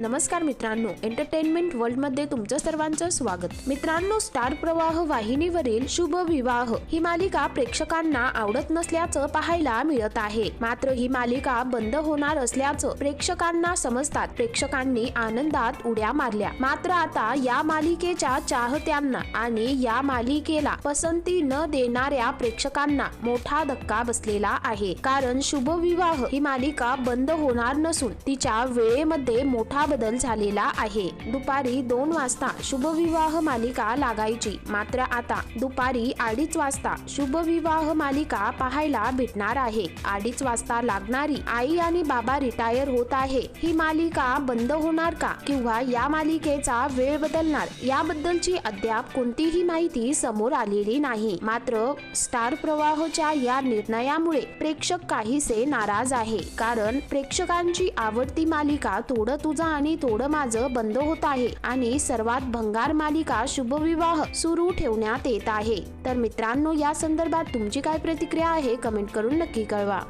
नमस्कार मित्रांनो एंटरटेनमेंट वर्ल्डमध्ये तुमचं सर्वांचं स्वागत. मित्रांनो स्टार प्रवाह वाहिनीवरील शुभ विवाह ही मालिका प्रेक्षकांना आवडत नसल्याचं पाहायला मिळत आहे. मात्र ही मालिका बंद होणार असल्याचं प्रेक्षकांना समजतात. प्रेक्षकांनी आनंदात उड्या मारल्या. मात्र आता या मालिकेच्या चाहत्यांना आणि या मालिकेला पसंती न देणाऱ्या प्रेक्षकांना मोठा धक्का बसलेला आहे. कारण शुभ विवाह ही मालिका बंद होणार नसून तिच्या वेळेमध्ये मोठा बदल झालेला आहे. दुपारी दोन वाजता शुभविवाह मालिका लागायची. मात्र आता दुपारी अडीच वाजता शुभविवाह मालिका पाहायला भेटणार आहे. अडीच वाजता लागणारी आई आणि बाबा रिटायर होत आहे. ही मालिका बंद होणार का? किंवा या मालिकेचा वेळ बदलणार? याबद्दलची अद्याप कोणतीही माहिती समोर आलेली नाही. मात्र स्टार प्रवाहच्या या निर्णयामुळे प्रेक्षक काहीसे नाराज आहे. कारण प्रेक्षकांची आवडती मालिका थोडं तुझा आणि थोडं माझं बंद होत आहे आणि सर्वात भंगार मालिका शुभविवाह सुरू ठेवण्यात येत आहे. तर मित्रांनो या संदर्भात तुमची काय प्रतिक्रिया आहे कमेंट करून नक्की कळवा.